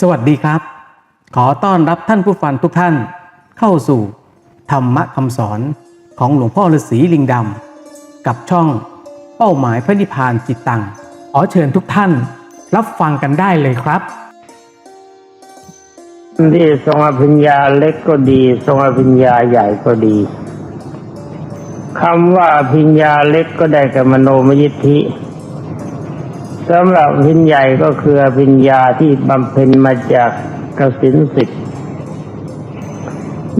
สวัสดีครับ ขอต้อนรับท่านผู้ฟังทุกท่าน เข้าสู่ธรรมะคำสอนของหลวงพ่อฤาษีลิงดำกับช่องเป้าหมายพระนิพพานจิตตังขอเชิญทุกท่านรับฟังกันได้เลยครับที่ทรงอภิญญาเล็กก็ดี ทรงอภิญญาใหญ่ก็ดีคำว่าอภิญญาเล็กก็ได้กับมโนมยิทธิ สำหรับอภิญญาใหญ่ก็คืออภิญญาที่บำเพ็ญมาจากกสินสิทธิ์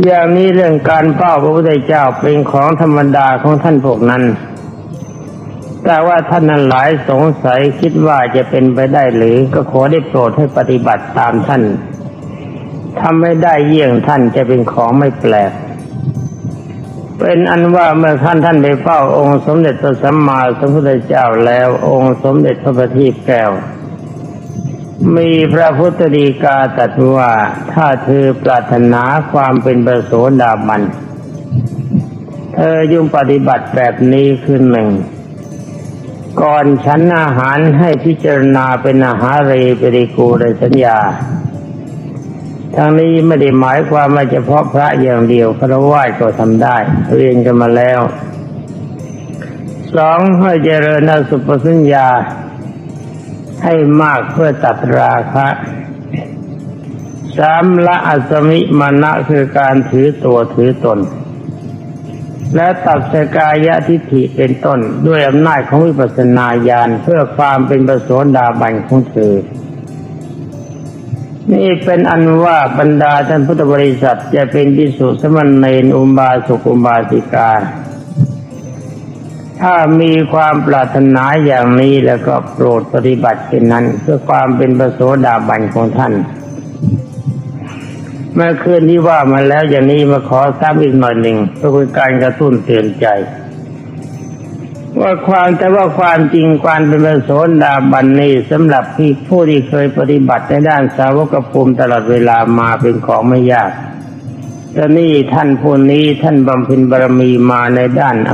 อย่างนี้เรื่องการเฝ้าพระพุทธเจ้าเป็นของธรรมดาของท่านพวกนั้น แต่ว่าท่านนั้นหลายสงสัยคิดว่าจะเป็นไปได้หรือก็ขอได้โปรดให้ปฏิบัติตามท่านทำไม่ได้เยี่ยงท่านจะเป็นของไม่แปลก เป็นอันว่าเมื่อท่านท่านไปเฝ้าองค์สมเด็จพระสัมมาสัมพุทธเจ้าแล้ว องค์สมเด็จพระบัณฑิตแก้ว มีพระพุทธดีกาตรัสว่าถ้าเธอปรารถนาความเป็นประโสดาบันเธอยุ่งปฏิบัติแบบนี้คือหนึ่งก่อนฉันอาหารให้พิจารณาเป็นอาหารเรปริกูในสัญญา ทางนี้ไม่ได้หมายความว่าเฉพาะพระอย่างเดียวพระว่าดก็ทำได้ เรียนกันมาแล้วสองให้เจริญอสุปสัญญา ให้มากเพื่อตัดราคะสามละอัสมิมานะคือการถือตัวถือตน และตัดสกายะทิฏฐิเป็นต้นด้วยอำนาจของวิปัสสนาญาณเพื่อความเป็นประโสดาบันของเธอ นี่เป็นอันว่าบรรดาท่านพุทธบริษัทจะเป็นพิสุสมณเณรอุบาสกอุบาสิกา ถ้ามีความปรารถนาอย่างนี้แล้วก็โปรดปฏิบัติเช่นนั้น เพื่อความเป็นประโสดาบันของท่าน เมื่อคืนที่ว่ามาแล้วอย่างนี้มาขอซ้ำอีกหน่อยหนึ่งเพื่อเป็นการกระตุ้นเตือนใจ ว่าความแต่ว่าความจริงความเป็นประโสดาบันนี้สำหรับที่ผู้ที่เคยปฏิบัติในด้านสาวกภูมิตลอดเวลามาเป็นของไม่ยากแต่นี่ท่านผู้นี้ท่านบำเพ็ญบารมีมาในด้านอ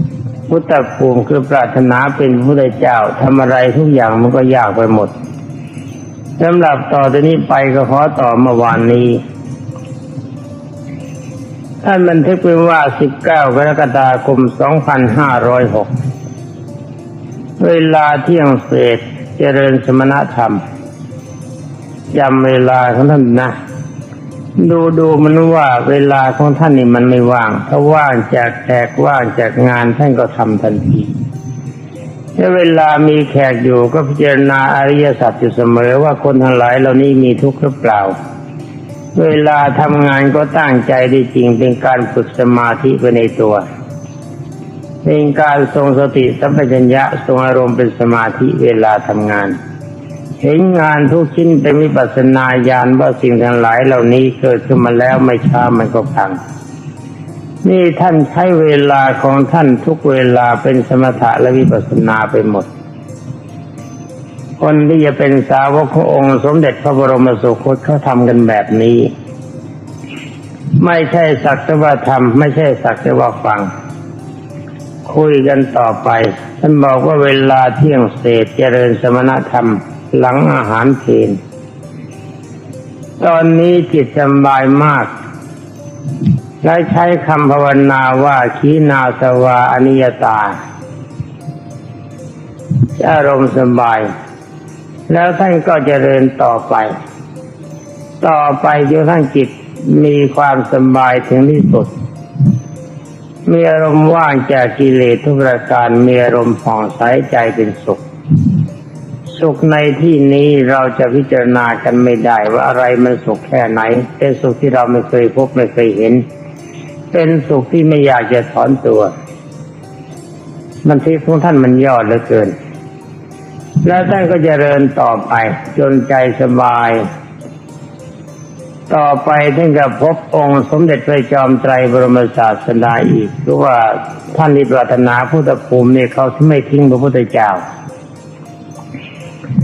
ำพุทธภูมิคือปรารถนาเป็นพระพุทธเจ้าทำอะไรทุกอย่างมันก็ยากไปหมดสำหรับต่อจากนี้ไปก็ขอต่อเมื่อวานนี้ ท่านบันทึกไว้ว่า 19 กรกฎาคม 2506 เวลาเที่ยงเศษเจริญสมณธรรมจำเวลาของท่านนะ ดูดูมันว่าเวลาของท่านนี่มันไม่ว่าง ถ้าว่างจากแขกว่างจากงานท่านก็ทำทันทีถ้าเวลามีแขกอยู่ก็พิจารณาอริยสัจอยู่เสมอว่าคนทั้งหลายเหล่านี้มีทุกข์หรือเปล่า เวลาทำงานก็ตั้งใจได้จริงเป็นการฝึกสมาธิไปในตัว เป็นการทรงสติสัมปชัญญะทรงอารมณ์เป็นสมาธิเวลาทำงาน เห็นงานทุกชิ้นเป็นวิปัสสนาญาณว่าสิ่งทั้งหลายเหล่านี้เกิดขึ้นมาแล้วไม่ช้ามันก็พังนี่ท่านใช้เวลาของท่านทุกเวลาเป็นสมถะและวิปัสสนาไปหมด คนที่จะเป็นสาวกขององค์ สมเด็จพระบรมสุคตเขาทำกันแบบนี้ ไม่ใช่สักแต่ว่าทำไม่ใช่สักแต่ว่าฟัง คุยกันต่อไป ท่านบอกว่าเวลาเที่ยงเศษเจริญสมณธรรม หลังอาหารเพลนตอนนี้จิตสบายมากและใช้คำภาวนาว่าขีนาสวาอนิยตาอารมณ์สบาย แล้วท่านก็เจริญต่อไป ต่อไปจนทั้งจิตมีความสบายถึงที่สุด มีอารมณ์ว่างจากกิเลสทุกประการมีอารมณ์ผ่องใสใจเป็นสุข สุขในที่นี้เราจะพิจารณากันไม่ได้ว่าอะไรมันสุขแค่ไหน เป็นสุขที่เราไม่เคยพบไม่เคยเห็น เป็นสุขที่ไม่อยากจะถอนตัว มันที่ของท่านมันยอดเหลือเกิน แล้วท่านก็จเจริญต่อไป จนใจสบาย ต่อไปท่านก็พบองค์สมเด็จพระจอมไตรบรมศาสดาอีกคือว่าท่านที่ปรารถนาพุทธภูมิเนี่ยเขาไม่ทิ้งพระพุทธเจ้า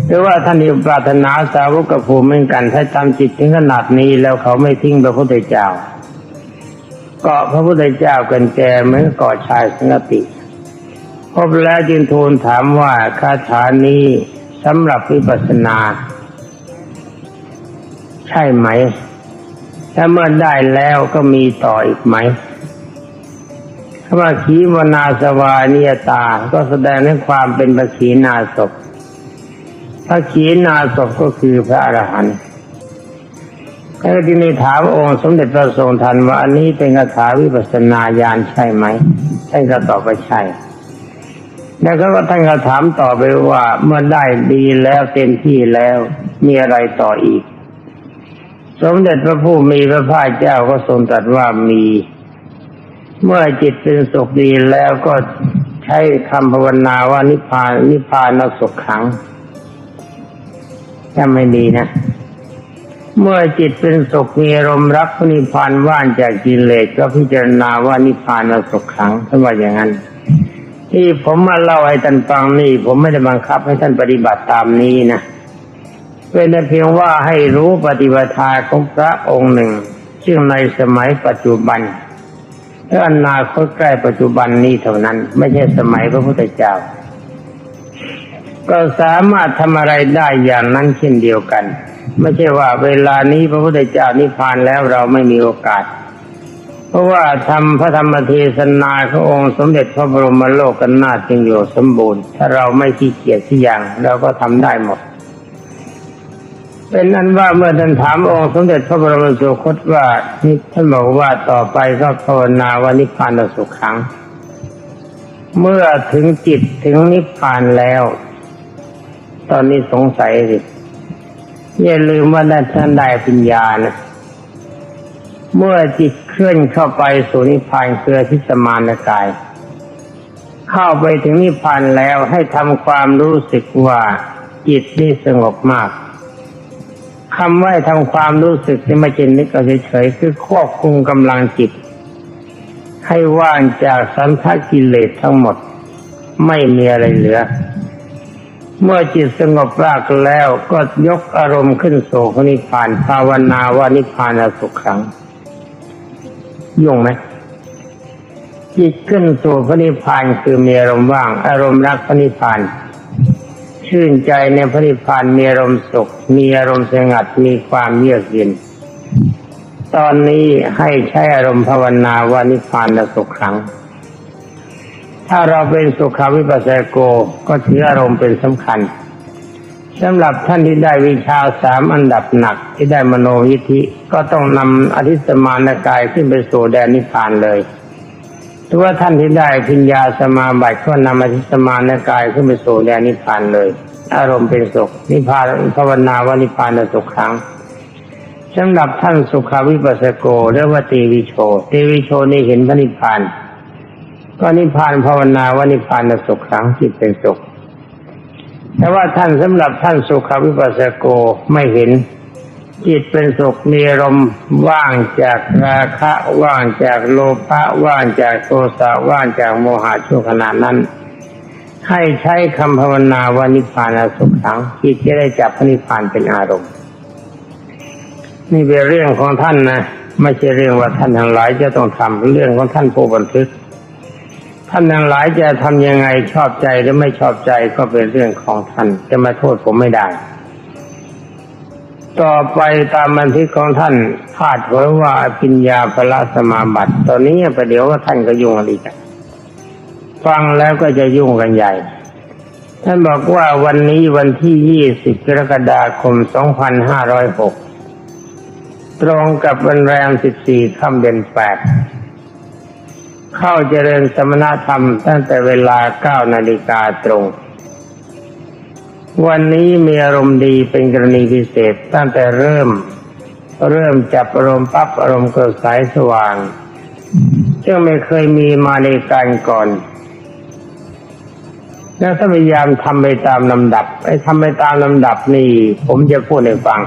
หรือว่าท่านที่ปรารถนาสาวกภูมิเหมือนกันถ้าทำจิตถึงขนาดนี้แล้วเขาไม่ทิ้งพระพุทธเจ้าเกาะพระพุทธเจ้ากันแกเหมือนเกาะชายสงติ พบแล้วจึงทูลถามว่าคาถานี้สำหรับวิปัสสนา ใช่ไหม ถ้าเมื่อได้แล้วก็มีต่ออีกไหมคำว่าขีวนาสวานิยตา ก็แสดงถึงความเป็นพระขีณาสพพระขีณาสพก็คือพระอรหันต์แล้วที่นี่ถามองค์สมเด็จพระทรงทันว่าอันนี้เป็นคาถาวิปัสสนาญาณใช่ไหมท่านก็ตอบว่าใช่ แล้วก็ท่านก็ถามต่อไปว่าเมื่อได้ดีแล้วเต็มที่แล้วมีอะไรต่ออีก สมเด็จพระผู้มีพระภาคเจ้าก็ทรงตรัสว่ามี เมื่อจิตเป็นสุขดีแล้วก็ใช้คำภาวนาว่านิพพานนิพพานสุขขังจำไม่ดีนะ เมื่อจิตเป็นสุขมีอารมณ์รักนิพพานว่านจากกิเลสก็พิจารณาว่านิพพานสุขขังท่านว่าอย่างนั้น ที่ผมมาเล่าให้ท่านฟังนี่ ผมไม่ได้บังคับให้ท่านปฏิบัติตามนี้นะเป็นเพียงว่าให้รู้ปฏิบัติของพระองค์หนึ่ง ซึ่งในสมัยปัจจุบันและอนาคตใกล้ปัจจุบันนี้เท่านั้น ไม่ใช่สมัยพระพุทธเจ้า ก็สามารถทำอะไรได้อย่างนั้นเช่นเดียวกัน ไม่ใช่ว่าเวลานี้พระพุทธเจ้านิพพานแล้วเราไม่มีโอกาส เพราะว่าทำพระธรรมเทศนาขององค์สมเด็จพระบรมโลกนาจึงอยู่สมบูรณ์ ถ้าเราไม่ขี้เกียจที่อย่างเราก็ทำได้หมด เป็นนั้นว่าเมื่อท่านถามองค์สมเด็จพระบรมสุคตว่านี่ท่านบอกว่าต่อไปก็ภาวนาว่านิพพานสุขขัง เมื่อถึงจิตถึงนิพพานแล้ว ตอนนี้สงสัยสิอย่าลืมว่าท่านได้ปัญญานะ เมื่อจิตเคลื่อนเข้าไปสู่นิพพานเคือทิสมานกาย เข้าไปถึงนิพพานแล้วให้ทำความรู้สึกว่าจิตนี่สงบมากคำว่าทำความรู้สึกที่ไม่เจนนึกเอาเฉยๆคือควบคุมกำลังจิต ให้ว่างจากสันทกิเลสทั้งหมด ไม่มีอะไรเหลือ เมื่อจิตสงบรากแล้วก็ยกอารมณ์ขึ้นสู่นิพพาน ภาวนาว่านิพพานสุขขัง ยุ่งไหมจิตขึ้นสู่พระนิพพานคือมีอารมณ์ว่าง อารมณ์รักพระนิพพานชื่นใจในพระนิพพานมีอารมณ์สุข มีอารมณ์สงัดมีความเยือกเย็น ตอนนี้ให้ใช้อารมณ์ภาวนาว่านิพพานสุขขังถ้าเราเป็นสุขาวิปัสสโกก็ถืออารมณ์เป็นสำคัญ สำหรับท่านที่ได้วิชาสามอันดับหนักที่ได้มโนยิธิก็ต้องนำอธิสมานกายขึ้นไปสู่แดนนิพพานเลยถือว่าท่านที่ได้พิญญาสมาบัติก็นำอธิสมานกายขึ้นไปสู่แดนนิพพานเลย อารมณ์เป็นสุขนิพพานภาวนาว่านิพพานสุขครั้งสำหรับท่านสุขาวิปัสสโกเรียกว่าตีวิโชตีวิโชนี่เห็นพระนิพพานก็นิพพานภาวนาว่านิพพานสุขครั้งจิตเป็นสุข แต่ว่าท่านสำหรับท่านสุขวิปัสสโกไม่เห็น จิตเป็นสุขมีอารมว่างจากราคะว่างจากโลภะว่างจากโทสะว่างจากโมหะชั่วขณะนั้น ให้ใช้คำภาวนาว่านิพพานสุขขังจิตจะได้จับพระนิพพานเป็นอารมณ์ นี่เป็นเรื่องของท่านนะไม่ใช่เรื่องว่าท่านทั้งหลายจะต้องทำเรื่องของท่านผู้บันทึก ท่านทั้งหลายจะทำยังไงชอบใจหรือไม่ชอบใจก็เป็นเรื่องของท่านจะมาโทษผมไม่ได้ ต่อไปตามบันทึกของท่านพาดไว้ว่าปิญญาพละสมาบัติ ตอนนี้ประเดี๋ยวว่าท่านก็ยุ่งอะไรกันฟังแล้วก็จะยุ่งกันใหญ่ ท่านบอกว่าวันนี้วันที่20กรกฎาคม2506ตรงกับวันแรม14ค่ำเดือน8 เข้าเจริญสมณธรรมตั้งแต่เวลา9นาฬิกาตรง วันนี้มีอารมณ์ดีเป็นกรณีพิเศษตั้งแต่เริ่ม เริ่มจับอารมณ์ปั๊บอารมณ์เกิดสายสว่าง ซึ่งไม่เคยมีมาในการก่อนแล้วถ้าพยายามทำไปตามลำดับไอ้ทำไปตามลำดับนี่ผมจะพูดให้ฟัง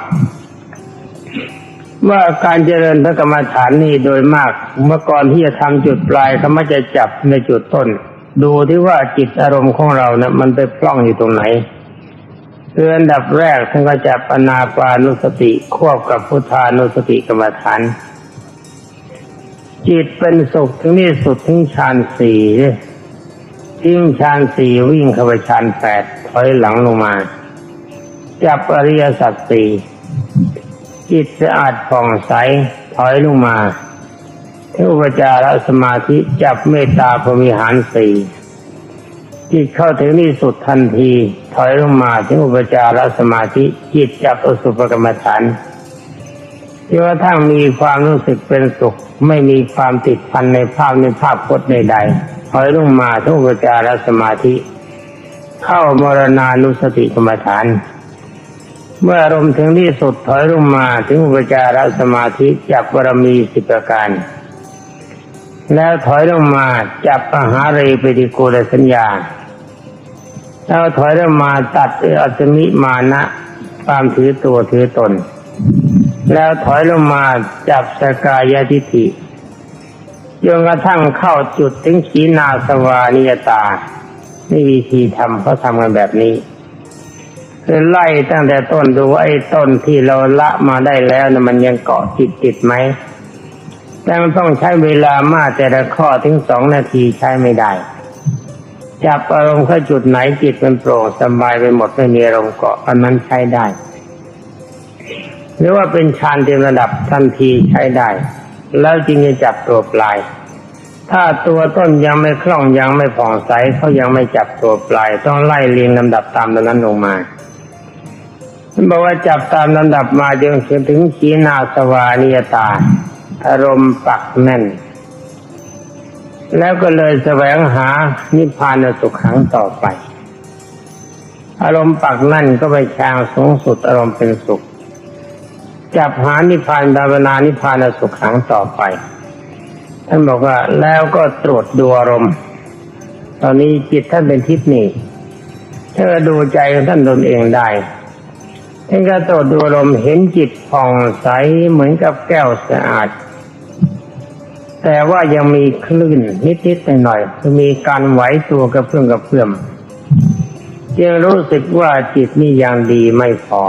ว่าการเจริญพระกรรมฐานนี่โดยมากเมื่อก่อนที่จะทำจุดปลายเขามักจะจับในจุดต้น ดูที่ว่าจิตอารมณ์ของเราเนะี่ยมันไปพล่องอยู่ตรงไหนคืออันดับแรกท่านก็จะปนาปานุสติควบกับพุทธานุสติกรรมฐาน จิตเป็นสุขถึงที่สุดถึงฌานสี่ทิ้งฌานสี่วิ่งเข้าไปฌานแปดถอยหลังลงมา จับอริยสัจสี่ จิตสะอาดผ่องใสถอยลงมาเที่อุปจารสมาธิจับเมตตาพรมิหารสี่จิตเข้าถึงที่สุดทันที ถอยลงมาที่อุปจารสมาธิจิตจับอสุภกรรมฐานที่ว่าทั้งมีความรู้สึกเป็นสุข ไม่มีความติดพันในภาพในภาพพจน์ใดๆถอยลงมาที่อุปจารสมาธิ เข้ามรณานุสติกรรมฐาน เมื่ออารมณ์ถึงที่สุดถอยลงมาถึงอุปจารสมาธิจับบารมีสิบประการ แล้วถอยลงมาจับมหาเรปฏิโกลสัญญา แล้วถอยลงมาตัดอัตมิมานะความถือตัวถือตน แล้วถอยลงมาจับสกายทิฏฐิจนกระทั่งเข้าจุดถึงขีนาสวานิยตา นี่วิธีทำเขาทำกันแบบนี้ ไล่ตั้งแต่ต้นดูว่าไอ้ต้นที่เราละมาได้แล้วนะมันยังเกาะติดติดไหม แต่มันต้องใช้เวลามากแต่ละข้อถึงสองนาทีใช้ไม่ได้ จับอารมณ์เข้าจุดไหนจิตมันโปร่งสบายไปหมดไม่มีอารมณ์เกาะอันนั้นใช้ได้ หรือว่าเป็นฌานเต็มระดับทันทีใช้ได้ แล้วจึงจะจับตัวปลาย ถ้าตัวต้นยังไม่คล่องยังไม่ผ่องใสเขายังไม่จับตัวปลาย ต้องไล่เรียงลำดับตามดังนั้นลงมา ท่านบอกว่าจับตามลำดับมาจนถึงขีนาสวานิยตา อารมณ์ปักแน่น แล้วก็เลยแสวงหานิพพานสุขขังต่อไป อารมณ์ปักนั่นก็ไปชางสูงสุดอารมณ์เป็นสุข จับหานิพพานภาวนานิพพานสุขขังต่อไป ท่านบอกว่าแล้วก็ตรวจดูอารมณ์ ตอนนี้จิตท่านเป็นทิพย์นี่ถ้าดูใจของท่านตนเองได้ ท่านก็ตรวจดูอารมเห็นจิตผ่องใสเหมือนกับแก้วสะอาด แต่ว่ายังมีคลื่นนิดๆหน่อยๆคือมีการไหวตัวกระเพื่อมกระเพื่อมจึงรู้สึกว่าจิตนี่ยังดีไม่พอ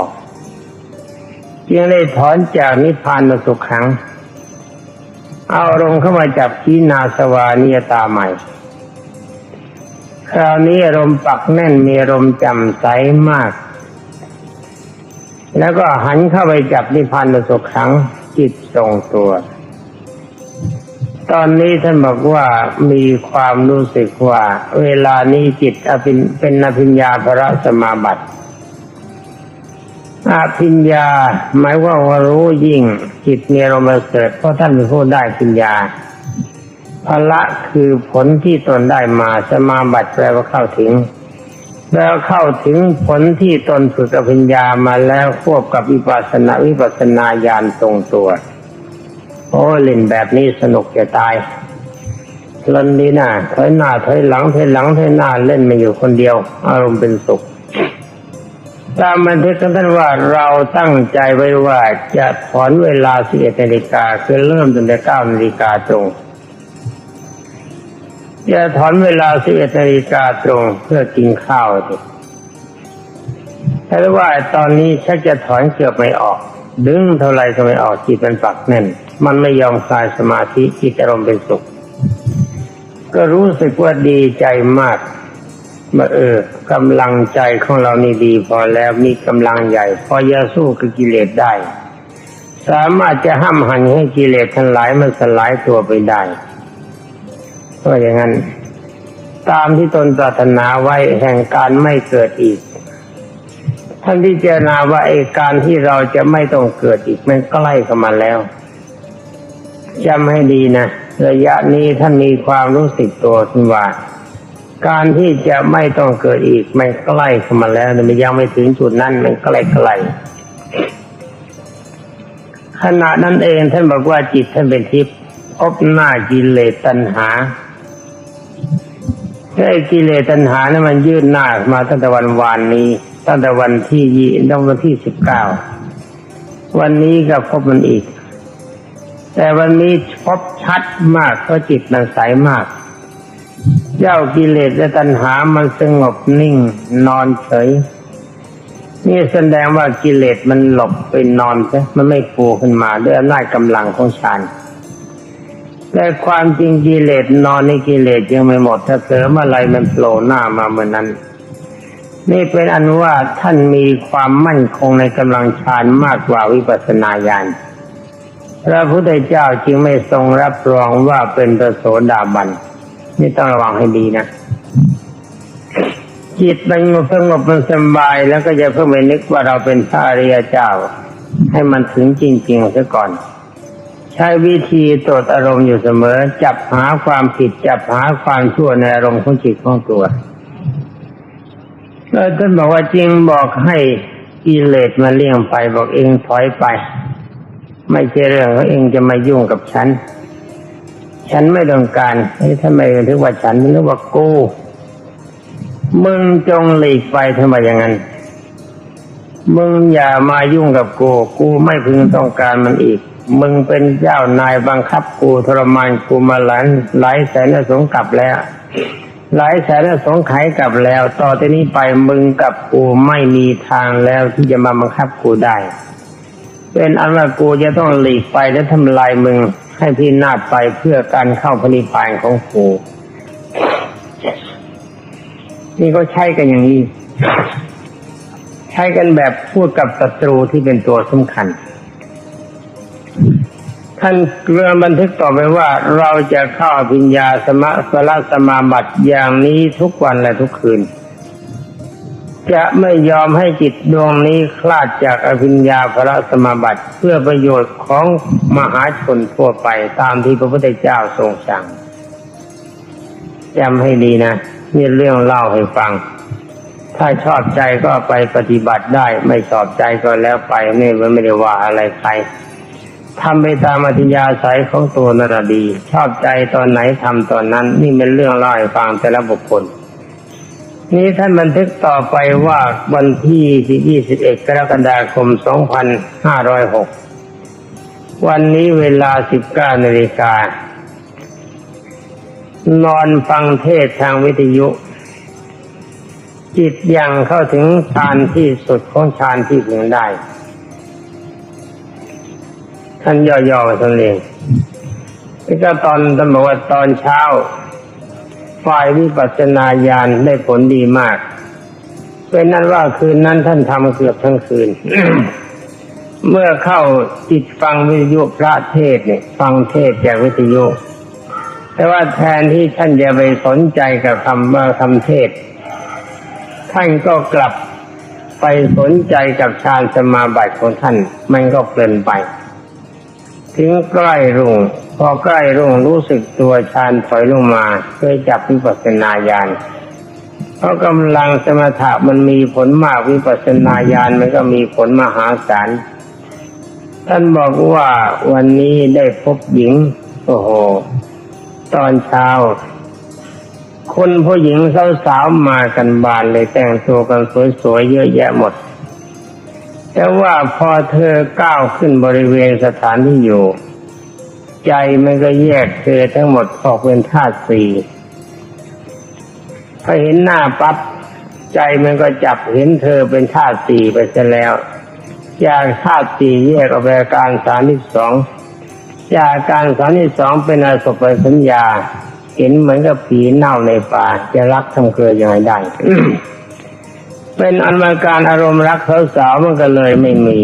จึงได้ถอนจากนิพพานสุขขัง เอาอารมเข้ามาจับขีนาสวานิยตาใหม่ คราวนี้อารมณ์ปักแน่นมีอารมณ์จำใสมาก แล้วก็หันเข้าไปจับนิพพานประสุขขังจิตทรงตัว ตอนนี้ท่านบอกว่ามีความรู้สึกว่า เวลานี้จิตอภินเป็นอภิญญาพระสมาบัติอภิญญาหมายว่าว่ารู้ยิ่งจิตมีอารมณ์เสริฐเพราะท่านเป็นผู้ได้ปัญญาพละคือผลที่ตนได้มาสมาบัติแปลว่าเข้าถึง แล้วเข้าถึงผลที่ตนฝึกอภิญญามาแล้วควบกับวิปัสสนาวิปัสสนาญาณตรงตัว โอ้เล่นแบบนี้สนุกจะตายลันนี้นะถอยหน้าถอยหลังถอยหลังถอยหน้าเล่นมาอยู่คนเดียว อารมณ์เป็นสุขตามบันทึกท่านว่าเราตั้งใจไว้ว่าจะถอนเวลาสิบเอ็ดนาฬิกาคือเริ่มตั้งแต่เก้านาฬิกาตรง จะถอนเวลาสิบเอ็ดนาฬิกาตรงเพื่อกินข้าวดิแต่ว่าตอนนี้ชักจะถอนเกือบไม่ออก ดึงเท่าไรก็ไม่ออกจิตมันปักแน่น มันไม่ยอมคลายสมาธิจิตอารมณ์เป็นสุข ก็รู้สึกว่าดีใจมากมาเออกำลังใจของเรานี่ดี พอแล้วมีกำลังใหญ่ พอจะสู้กับกิเลสได้ สามารถจะห้ามหันให้กิเลสทั้งหลายมันสลายตัวไปได้ เพราอย่างนั้น ตามที่ตนปรารถนาไว้แห่งการไม่เกิดอีก ท่านพิจารณาว่าไอ้การที่เราจะไม่ต้องเกิดอีกมันใกล้เข้ามาแล้วจำให้ดีนะระยะนี้ท่านมีความรู้สึกตัวที่ว่าการที่จะไม่ต้องเกิดอีกมันใกล้เข้ามาแล้วแต่มันยังไม่ถึงจุดนั้นมันใกล้ไกลขณะนั้นเองท่านบอกว่าจิตท่านเป็นทิพย์พบหน้ากิเลสตัณหา ไอ้กิเลสตัณหานี่ยมันยืดหน้ามาตั้งแต่วันวานนี้ตั้งแต่วันที่ยี่ตั้งวันที่สิบเก้าวันนี้ก็พบมันอีก แต่วันนี้พบชัดมากเพราะจิตมันใสมาก เจ้ากิเลสและตัณหามันสงบนิ่งนอนเฉยนี่แสดงว่ากิเลสมันหลบไปนอนใช่มันไม่ปูขึ้นมาด้วยอำนาจกำลังของฌาน แต่ความจริงกิเลสนอนในกิเลสยังไม่หมด ถ้าเสริมอะไรมันโผล่หน้ามาเหมือนนั้น นี่เป็นอันว่าท่านมีความมั่นคงในกำลังฌานมากกว่าวิปัสสนาญาณพระพุทธเจ้าจึงไม่ทรงรับรองว่าเป็นพระโสดาบันนี่ต้องระวังให้ดีนะจิตมันสงบมันสบายแล้วก็จะเพิ่งไปนึกว่าเราเป็นพระอริยเจ้า ให้มันถึงจริงๆซะก่อน ใช้วิธีตรวจอารมณ์อยู่เสมอ จับหาความผิดจับหาความชั่วในอารมณ์ของจิตของตัวแล้วท่านบอกว่าจริงบอกให้กิเลสมาเลี่ยงไปบอกเองถอยไป ไม่ใช่เรื่องของเองจะมายุ่งกับฉัน ฉันไม่ต้องการเฮ้ยทำไมถึงว่าฉันนึกว่ากูมึงจงหลีกไปทำไมอย่างนั้นมึงอย่ามายุ่งกับกู กูไม่พึงต้องการมันอีก มึงเป็นเจ้านายบังคับกูทรมานกูมาหลายหลายแสนสงกลับแล้ว หลายแสนสงไขกลับแล้ว ต่อจากนี้ไปมึงกับกูไม่มีทางแล้วที่จะมาบังคับกูได้ เป็นอันว่ากูจะต้องหลีกไปและทำลายมึงให้พินาศไปเพื่อการเข้าพนิพานของกูนี่ก็ใช้กันอย่างนี้ ใช้กันแบบพูดกับศัตรูที่เป็นตัวสำคัญ ท่านเรือบันทึกต่อไปว่าเราจะเข้าอภิญญาสมะสละสมาบัติอย่างนี้ทุกวันและทุกคืน จะไม่ยอมให้จิตดวงนี้คลาดจากอภิญญาพระสมาบัติเพื่อประโยชน์ของมหาชนทั่วไปตามที่พระพุทธเจ้าทรงสั่งจำให้ดีนะนี่เรื่องเล่าให้ฟัง ถ้าชอบใจก็ไปปฏิบัติได้ ไม่ชอบใจก็แล้วไปนี่มันไม่ได้ว่าอะไรใคร ทำไปตามอัธยาศัยของตัวนั่นนะดี ชอบใจตอนไหนทำตอนนั้น นี่เป็นเรื่องเล่าให้ฟังแต่ละบุคคล นี้ท่านบันทึกต่อไปว่าวันที่21 กรกฎาคม 2506 วันนี้เวลา 19นาฬิกานอนฟังเทศทางวิทยุ จิตยังเข้าถึงฌานที่สุดของฌานที่พึงได้ ท่านย่อๆท่านเองนี่ก็ตอนท่านบอกว่าตอนเช้า ฝ่ายวิปัสสนาญาณได้ผลดีมากเป็นนั้นว่าคืนนั้นท่านทำเกือบทั้งคืน เมื่อเข้าจิตฟังวิทยุพระเทศเนี่ย ฟังเทศจากวิทยุแต่ว่าแทนที่ท่านจะไปสนใจกับคำว่าคำเทศ ท่านก็กลับไปสนใจกับฌานสมาบัติของท่าน มันก็เปลี่ยนไป ถึงใกล้รุ่งพอใกล้รุ่งรู้สึกตัวฌานถอยลงมาเพื่อจับวิปัสสนาญาณเพราะกำลังสมถะมันมีผลมากวิปัสสนาญาณมันก็มีผลมหาศาลท่านบอกว่าวันนี้ได้พบหญิง โอ้โห ตอนเช้าคนผู้หญิงสาวๆมากันบานเลยแต่งตัวกันสวยๆเยอะแยะหมด แต่ว่าพอเธอก้าวขึ้นบริเวณสถานที่อยู่ ใจมันก็แยกเธอทั้งหมดออกเป็นธาตุสี่พอเห็นหน้าปั๊บใจมันก็จับเห็นเธอเป็นธาตุสี่ไปซะแล้วจากธาตุสี่แยกออกไปการสามที่สองจากการสามที่สองเป็นอสุภสัญญา เห็นเหมือนกับผีเน่าในป่าจะรักทำเกลือยังไงได้ เป็นอันมาการอารมณ์รักสาวๆมันก็เลยไม่มี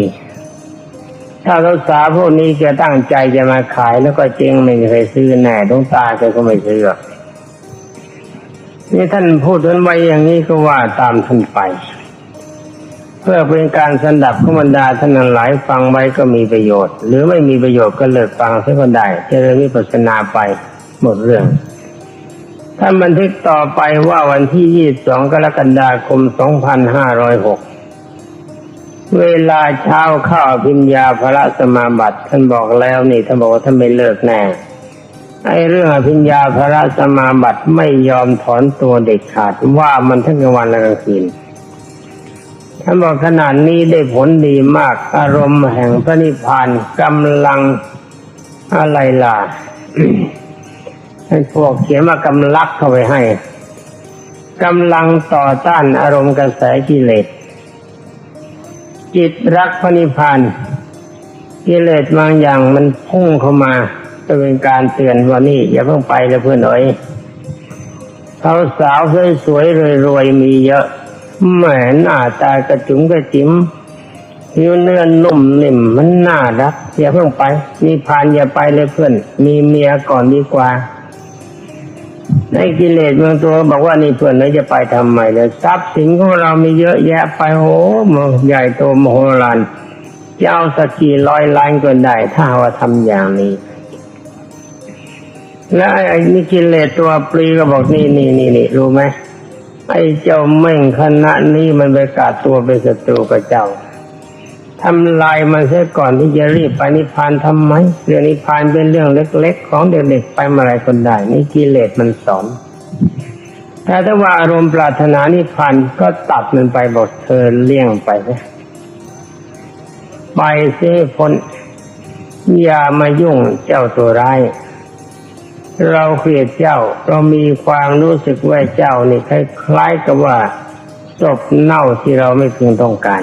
ถ้าสาวพวกนี้จะตั้งใจจะมาขายแล้วก็เจ๊งไม่มีใครซื้อแน่ดวงตาแกก็ไม่ซื้อหรอกนี่ท่านพูดท่านไว้อย่างนี้ก็ว่าตามท่านไป เพื่อเป็นการสันดับขบรรดาท่านหลายฟังไว้ก็มีประโยชน์ หรือไม่มีประโยชน์ก็เลิกฟังเสียก็ได้เจริญวิปัสสนาไปหมดเรื่อง ท่านบันทึกต่อไปว่าวันที่ 22 กรกฎาคม 2506 เวลาเช้าเข้าอภิญญาพระสมาบัติ ท่านบอกแล้วนี่ท่านบอกว่าท่านไม่เลิกแน่ไอ้เรื่องอภิญญาพระสมาบัติไม่ยอมถอนตัวเด็ดขาดว่ามันทั้งกลางวันและกลางคืนท่านบอกขนาดนี้ได้ผลดีมาก อารมณ์แห่งพระนิพพานกำลังอะไรล่ะ ให้พวกเขียนว่ากำลักเข้าไปให้กำลังต่อต้านอารมณ์กระแสกิเลส จิตรักพระนิพพานกิเลสบางอย่างมันพุ่งเข้ามาจะเป็นการเตือนว่านี่อย่าเพิ่งไปเลยเพื่อนหน่อยสาวสาวสวยๆรวยๆมีเยอะแหมหน้าตากระจุ๋มกระจิ๋มผิวเนื้อนุ่มนิ่มมันน่ารักอย่าเพิ่งไป มีพานอย่าไปเลยเพื่อน มีเมียก่อนดีกว่า ในกิเลสเมืองตัวบอกว่านี่เพื่อนเราจะไปทำไมเลยทรัพย์สินของเรามีเยอะแยะไปโอ้โหใหญ่โตมโหฬารจะเอาสักกี่ร้อยล้านก็ได้ ถ้าว่าทำอย่างนี้ แล้วไอ้นี่กิเลสตัวปลีก็บอกนี่นี่นี่นี่รู้ไหมไอ้เจ้าเม่งคณะนี้มันไปกาดตัวเป็นศัตรูกับเจ้า ทำลายมันเสียก่อนที่จะรีบไปนิพพานทำไมเรื่องนิพพานเป็นเรื่องเล็ก ๆ ของเด็กๆไปเมื่อไรคนได้นี่กิเลสมันสอนแต่ถ้าว่าอารมณ์ปรารถนานิพพานก็ตัดมันไปบอกเธอเลี่ยงไปไปเสียพ้นอย่ามายุ่งเจ้าตัวร้าย เราเกลียดเจ้า เรามีความรู้สึกว่าเจ้านี่คล้ายๆกับว่าศพเน่าที่เราไม่พึงต้องการ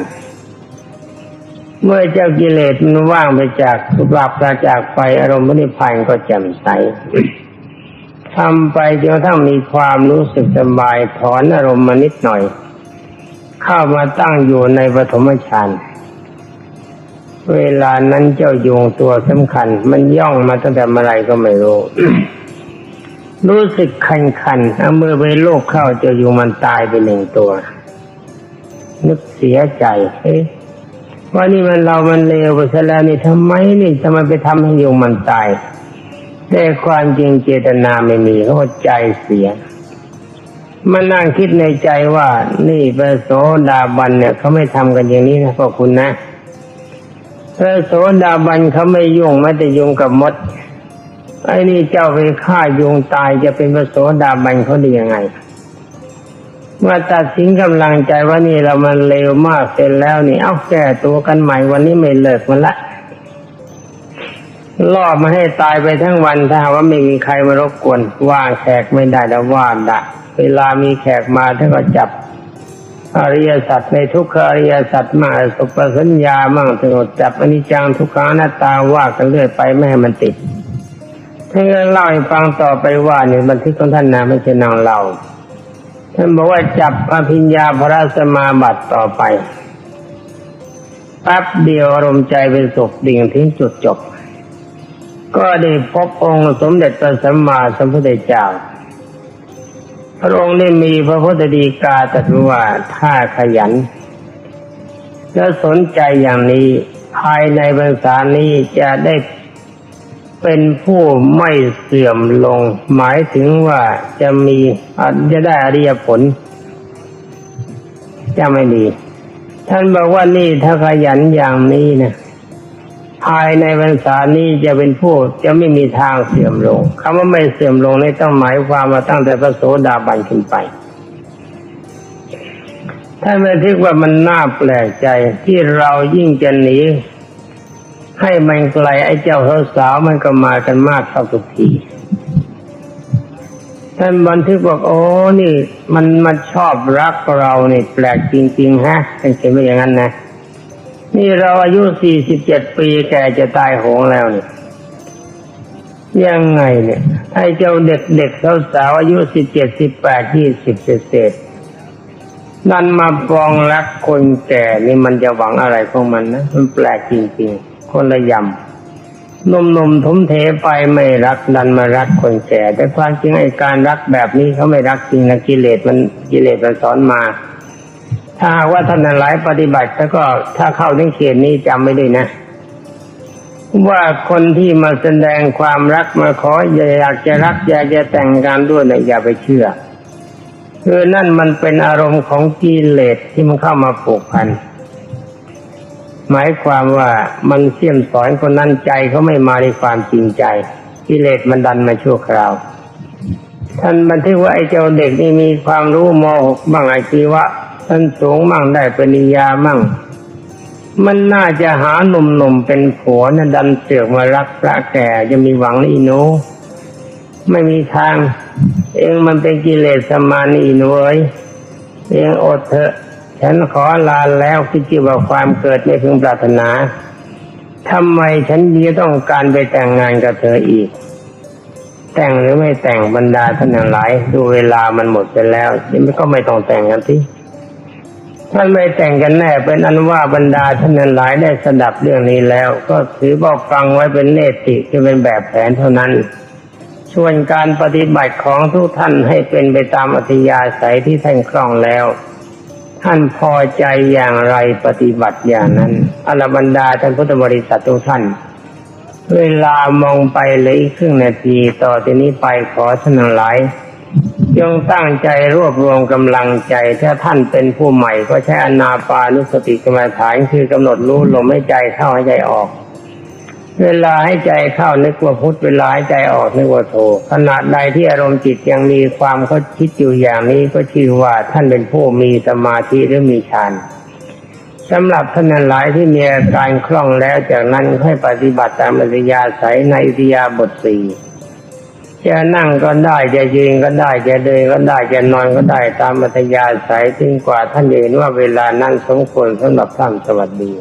เมื่อเจ้ากิเลสมันว่างไปจากสุบาปราจากไปอารมณ์นิพพานก็แจ่มใสทำไปจนกระทั่งมีความรู้สึกสบายถอนอารมณ์มานิดหน่อย เข้ามาตั้งอยู่ในปฐมฌานเวลานั้นเจ้าโยงตัวสำคัญ มันย่องมาตั้งแต่เมื่อไรก็ไม่รู้ รู้สึกคันคันๆเอามือไปโลกเข้าเจ้ายุงมันตายไปหนึ่งตัว นึกเสียใจเอ๊ะ ว่านี่มันเรามันเลวไปซะแล้วนี่ทำไมนี่ทำไมไปทำให้ยุงมันตาย แต่ความจริงเจตนาไม่มีเขาใจเสียมันนั่งคิดในใจว่า นี่พระโสดาบันเนี่ยเขาไม่ทำกันอย่างนี้นะพวกคุณนะพระโสดาบันเขาไม่ยุ่งแม้แต่ยุ่งกับมดไอ้นี่เจ้าไปฆ่ายุงตายจะเป็นพระโสดาบันเขาได้ยังไง เมื่อตัดสินกำลังใจว่านี่เรามันเลวมากเสร็จแล้วนี่ เอาแก้ตัวกันใหม่วันนี้ไม่เลิกมันละล่อมาให้ตายไปทั้งวันถ้าว่าไม่มีใครมารบกวนว่างแขกไม่ได้แล้วว่างดะเวลามีแขกมาท่านก็จับอริยสัจในทุกขอริยสัจมาสุปสัญญามั่งถึงจับอนิจจังทุกขังอนัตตาว่ากันเรื่อยไปไม่ให้มันติดท่านก็เล่าให้ฟังต่อไปว่าเนี่ยบันทึกของท่านนะไม่ใช่นางเรา ท่านบอกว่าจับอภิญญาพระสมาบัติต่อไปแป๊บเดียวอารมณ์ใจเป็นสุขดิ่งถึงจุดจบ ก็ได้พบองค์สมเด็จพระสัมมาสัมพุทธเจ้า พระองค์ได้มีพระพุทธดีกาตรัสว่าถ้าขยัน และสนใจอย่างนี้ภายในพรรษานี้จะได้ เป็นผู้ไม่เสื่อมลง หมายถึงว่าจะมีอาจจะได้อริยผล จะไม่ดีท่านบอกว่านี่ถ้าขยันอย่างนี้นะภายในพรรษานี้จะเป็นผู้จะไม่มีทางเสื่อมลงคำว่าไม่เสื่อมลงนี่ต้องหมายความว่าตั้งแต่พระโสดาบันขึ้นไปท่านบันทึกว่ามันน่าแปลกใจที่เรายิ่งจะหนี ให้มันไกลไอ้เจ้าสาวมันก็มากันมากเข้าทุกทีท่านบันทึกบอกโอ้นี่ มันมันชอบรักเรานี่แปลกจริง ๆ ฮะท่านเขียนไว้อย่างนั้นนะ นี่เราอายุสี่สิบเจ็ดปีแกจะตายโหงแล้วเนี่ยยังไงเนี่ยไอ้เจ้าเด็กเด็กสาวสาวอายุสิบเจ็ดสิบแปดยี่สิบเศษๆนั่นมาปองรักคนแก่นี่มันจะหวังอะไรของมันนะ มันแปลกจริง ๆ คนละยำนมๆถมเทไปไม่รักดันมารักคนแก่ แต่ความจริงไอ้การรักแบบนี้เขาไม่รักจริงนะกิเลสมันกิเลสมันสอนมา ถ้าว่าท่านหลายปฏิบัติแล้วก็ถ้าเข้าในเขตนี้จำไม่ได้นะว่าคนที่มาแสดงความรักมาขออยากจะรักอยากจะแต่งงานด้วยเนี่ยอย่าไปเชื่อคือนั่นมันเป็นอารมณ์ของกิเลสที่มันเข้ามาผูกพัน หมายความว่ามันเสี่ยมสอนคนนั้นใจเขาไม่มาในความจริงใจกิเลสมันดันมาชั่วคราว ท่านบันทึกว่าไอ้เจ้าเด็กนี่มีความรู้มหกบ้างไอ้ชีวะท่านสูงมั่งได้ปริญญามั่ง มันน่าจะหาหนุ่มๆเป็นผัวนะดันเสือกมารักพระแก่จะมีหวังนะอีหนูไม่มีทาง เองมันเป็นกิเลสสมานีอีหนูเอ้ยเองอดเถอะ ฉันขอลาแล้วที่จีว่าความเกิดไม่พึงปรารถนาทำไมฉันยังต้องการไปแต่งงานกับเธออีก แต่งหรือไม่แต่งบรรดาท่านหลาย ดูเวลามันหมดไปแล้วที่ก็ไม่ต้องแต่งกันที่ท่านไม่แต่งกันแน่เป็นอันว่าบรรดาท่านหลายได้สดับเรื่องนี้แล้ว ก็ถือบอกฟังไว้เป็นเนติที่เป็นแบบแผนเท่านั้นส่วนการปฏิบัติของทุกท่านให้เป็นไปตามอัธยาศัยที่ท่านคล่องแล้ว ท่านพอใจอย่างไรปฏิบัติอย่างนั้นอรบันดาท่านพุทธบริษัททุกท่าน เวลามองไปเลยครึ่งนาทีต่อที่นี้ไปขอท่านหลายจงตั้งใจรวบรวมกำลังใจ ถ้าท่านเป็นผู้ใหม่ก็ใช้อนาปานุสติกรรมฐานคือกำหนดรู้ลมให้ใจเข้าให้ใจออก เวลาให้ใจเข้านึกว่าพุทธเวลาให้ใจออกนึกว่าโทขณะใดที่อารมณ์จิตยังมีความเขาคิดอยู่อย่างนี้ก็ชื่อว่าท่านเป็นผู้มีสมาธิหรือมีฌานสำหรับท่านหลายที่มีอาการคล่องแล้วจากนั้นให้ปฏิบัติตามอัธยาศัยในอิริยาบถสี่จะนั่งก็ได้จะยืนก็ได้จะเดินก็ได้จะนอนก็ได้ตามอัธยาศัยถึงกว่าท่านเห็นว่าเวลานั้นสมควรสำหรับท่านสวัสดี